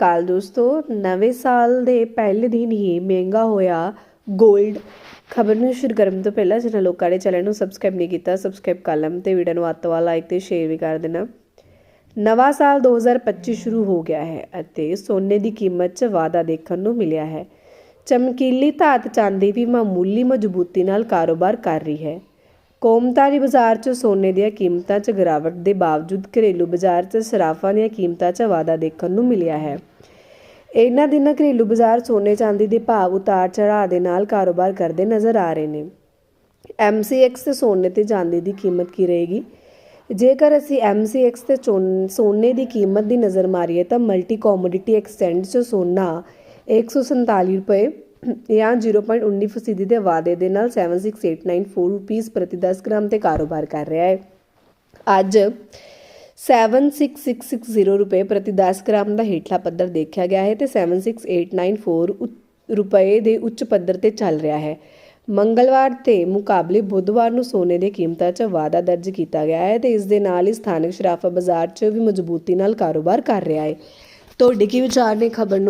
ਕਾਲ ਦੋਸਤੋ, ਨਵੇਂ ਸਾਲ ਦੇ ਪਹਿਲੇ ਦਿਨ ਹੀ ਮਹਿੰਗਾ ਹੋਇਆ 골ਡ ਖਬਰ ਨੂੰ ਸ਼ੁਰੂ ਕਰਨ ਤੋਂ ਪਹਿਲਾਂ ਜਿਹਨਾਂ ਲੋਕਾਂ ਨੇ ਚੈਨਲ ਨੂੰ ਸਬਸਕ੍ਰਾਈਬ ਨਹੀਂ ਕੀਤਾ ਸਬਸਕ੍ਰਾਈਬ ਕਰ ਲਓ ਤੇ ਵੀਡੀਓ ਨੂੰ ਅੱਤ ਲਾਈਕ ਤੇ ਸ਼ੇਅਰ ਵੀ ਕਰ ਦੇਣਾ। ਨਵਾਂ ਸਾਲ 2025 ਸ਼ੁਰੂ ਹੋ ਗਿਆ ਹੈ ਅਤੇ ਸੋਨੇ ਦੀ ਕੀਮਤ 'ਚ ਵਾਧਾ ਦੇਖਣ ਨੂੰ ਮਿਲਿਆ ਹੈ। ਚਮਕੀਲੀ ਧਾਤ ਚਾਂਦੀ ਵੀ ਮਾਮੂਲੀ ਮਜ਼ਬੂਤੀ ਨਾਲ ਕਾਰੋਬਾਰ ਕਰ ਰਹੀ ਹੈ। ਕੌਮਤਾਰੀ ਬਾਜ਼ਾਰ 'ਚ ਸੋਨੇ ਦੀਆਂ ਕੀਮਤਾਂ 'ਚ ਗਿਰਾਵਟ ਦੇ ਬਾਵਜੂਦ ਘਰੇਲੂ ਬਾਜ਼ਾਰ 'ਚ ਸਰਾਫਾਂ ਦੀਆਂ ਕੀਮਤਾਂ 'ਚ ਵਾਧਾ ਦੇਖਣ ਨੂੰ ਮਿਲਿਆ ਹੈ। ਇਹਨਾਂ ਦਿਨਾਂ ਘਰੇਲੂ ਬਾਜ਼ਾਰ ਸੋਨੇ ਚਾਂਦੀ ਦੇ ਭਾਅ ਉਤਾਰ ਚੜਾਅ ਦੇ ਨਾਲ ਕਾਰੋਬਾਰ ਕਰਦੇ ਨਜ਼ਰ ਆ ਰਹੇ ਨੇ। MCX ਤੇ ਸੋਨੇ ਤੇ ਚਾਂਦੀ ਦੀ ਕੀਮਤ ਕੀ ਰਹੇਗੀ? ਜੇਕਰ ਅਸੀਂ MCX ਤੇ ਚੋਨ- ਸੋਨੇ ਦੀ ਕੀਮਤ ਦੀ ਨਜ਼ਰ ਮਾਰੀਏ ਤਾਂ ਮਲਟੀ ਕੋਮੋਡਿਟੀ ਐਕਸਚੇਂਜ 'ਚ ਸੋਨਾ 147 ਰੁਪਏ ਜਾਂ 0.19% ਫੀਸਦੀ ਦੇ ਵਾਅਦੇ ਦੇ ਨਾਲ 76894 ਰੁਪੀਸ ਪ੍ਰਤੀ 10 ਗ੍ਰਾਮ ਤੇ ਕਾਰੋਬਾਰ ਕਰ ਰਿਹਾ ਹੈ। ਅੱਜ 76660 ਰੁਪਏ ਪ੍ਰਤੀ 10 ਗ੍ਰਾਮ ਦਾ ਹੇਠਲਾ ਪੱਧਰ ਦੇਖਿਆ ਗਿਆ ਹੈ ਤੇ 76894 ਰੁਪਏ ਦੇ ਉੱਚ ਪੱਧਰ ਤੇ ਚੱਲ ਰਿਹਾ ਹੈ। ਮੰਗਲਵਾਰ ਤੇ ਮੁਕਾਬਲੇ ਬੁੱਧਵਾਰ ਨੂੰ ਸੋਨੇ ਦੇ ਕੀਮਤਾਂ 'ਚ ਵਾਧਾ ਦਰਜ ਕੀਤਾ ਗਿਆ ਹੈ ਤੇ ਇਸ ਦੇ ਨਾਲ ਹੀ ਸਥਾਨਕ ਸ਼ਰਾਫਾ ਬਾਜ਼ਾਰ 'ਚ ਵੀ ਮਜ਼ਬੂਤੀ ਨਾਲ ਕਾਰੋਬਾਰ ਕਰ ਰਿਹਾ ਹੈ। ਤੁਹਾਡੇ ਕੀ ਵਿਚਾਰ ਨੇ ਖਬਰ ਨੂੰ?